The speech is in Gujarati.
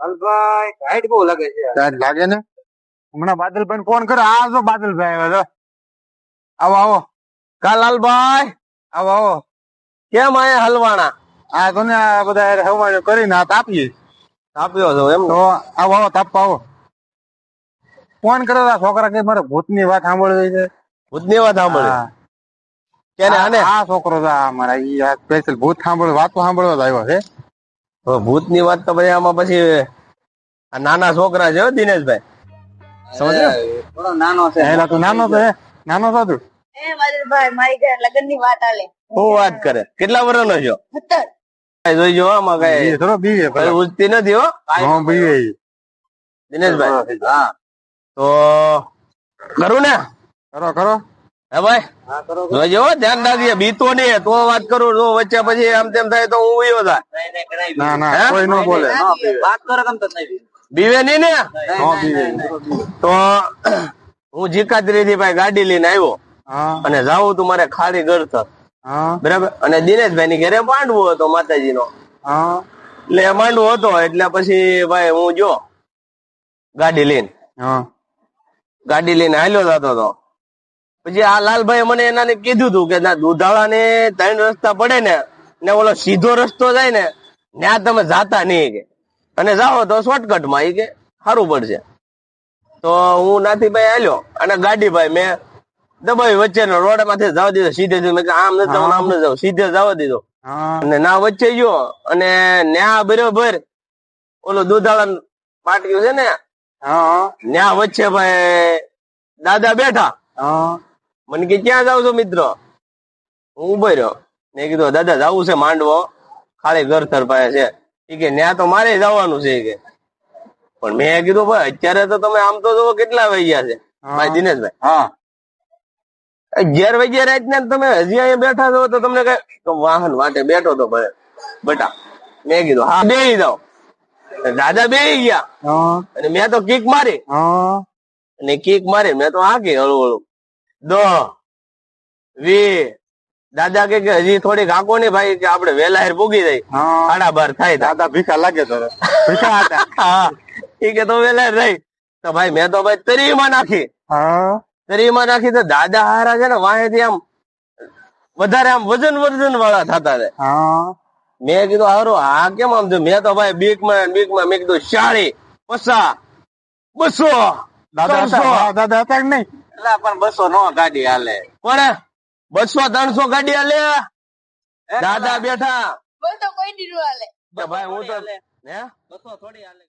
હલભાઈ હાઈટ બહુ લાગે છે લાગે ને? હમણાં બાદલભાઈ ફોન કરો. આ જો બાદલભાઈ આવ્યો આવો આવો. કા લાલભાઈ? આવો આવો. કેમ આયા હલવાણા? આ તો ને આ બધા હવાને કરીને આ તાપીએ. તાપ્યો છો એમ તો આવો આવો તાપવા આવો. ફોન કરો આ છોકરા કે મારે ભૂતની વાત સાંભળવી છે. ભૂતની વાત સાંભળી? કે કેને આને? આ છોકરો છે આ મારા. ઈ આ સ્પેશિયલ ભૂત સાંભળ વાતો સાંભળવા જ આવ્યો છે. ભૂતની વાત તો પછી આમાં પછી આ નાના છોકરા છે દિનેશભાઈ. સમજ્યો? નાનો છે. એલા તું નાનો તો નાનો તો? એ માધુરભાઈ મારી ઘરે લગ્નની વાત આલે શું વાત કરે? કેટલા વર્ષનો છો? કાંઈ જોઈજો આમાં કઈ. થોડો બીવે ઉજતી નથી હો? હા બીવે. દિનેશભાઈ. હા. તો કરું ને? કરો કરો. હે ભાઈ? જોઈજો હો, ધ્યાન રાખજે બીતો તો વાત કરું જો વચ્ચે પછી આમ તેમ થાય તો હું ઉયો થાય ના ના કોઈ ન બોલે. વાત કરો તમ તો બીવે નહીં ને? તો હું જીકાત્રી થી ભાઈ ગાડી લઈને આવ્યો. હા. અને જાઉં તું મારે ખાલી ઘર તક બરાબર? અને દિનેશભાઈ ની ઘરે માંડવો હતો માતાજી નો એટલે એ માંડવો હતો એટલે પછી ભાઈ હું જો ગાડી લઈને. ગાડી લઈને હાલ્યો જતો હતો પછી આ લાલભાઈ મને એનાને કીધું હતું કે ના દુધાળા ને ત્રણ રસ્તા પડે ને ને ઓલો સીધો રસ્તો જાય ને ત્યાં તમે જાતા નહીં કે. અને જાઓ તો શોર્ટકટમાં કે સારું પડશે. તો હું નાથી ભાઈ હાલ્યો અને ગાડી ભાઈ મેં દબાવી વચ્ચે રોડમાંથી જવા દીધો સીધે મેં આમ ન જાઉં આમ ન જાઉં સીધે જવા દીધો. અને ના વચ્ચે ગયો અને ન્યા બરોબર ઓલો દુધાળા પાટિયું છે ને ન્યા વચ્ચે ભાઈ દાદા બેઠા. મને કે ક્યાં જાવ છો મિત્ર? હું ઊભો રહ્યો. મેં કીધું દાદા જાવું છે માંડવો. ખાલી ઘર થર પાસે છે કે ન્યા તો મારે જવાનું છે. કે પણ મેં કીધું ભાઈ અત્યારે તો તમે આમ તો જુઓ કેટલા વાગ્યા છે. ભાઈ દિનેશભાઈ. હા. અગિયાર વાગ્યા રાતના તમે હજી અહીંયા બેઠા છો તો તમને કઈ વાહન વાટે બેઠો તો ભાઈ બટા મેં કીધું હા બે જાઓ. દાદા બે ગયા. અને મેં તો કિક મારી. અને કિક મારી મેં તો હાકી હળવું હળવું. દસ વી. દાદા કે હજી થોડીક કાકો ને ભાઈ કે આપડે વેલા હેર પૂગી જાય. સાડા બાર થાય દાદા ભીખા લાગે તો ભીખા હતા. હા. ઈ કે તો વેલા રહી. તો ભાઈ મેં તો ભાઈ તરીમાં નાખી. તરીમાં નાખી તો દાદા હારા છે ને વાહેથી આમ વધારે આમ વજન વજન વાળા થતા રે. હા. મેં કીધું હારું આ કેમ આમ? મેં તો ભાઈ બીકમાં બીકમાં મેં કીધું શાળી પસા બસો દાદા. દાદા હતા નહીં? એટલે પણ બસો નો ગાડી હાલે. કોને બસો ત્રણસો ગાડી હાલે? દાદા બેઠા. બોલ કોઈ દી નો ભાઈ હું તો હે? બસો થોડી હાલે.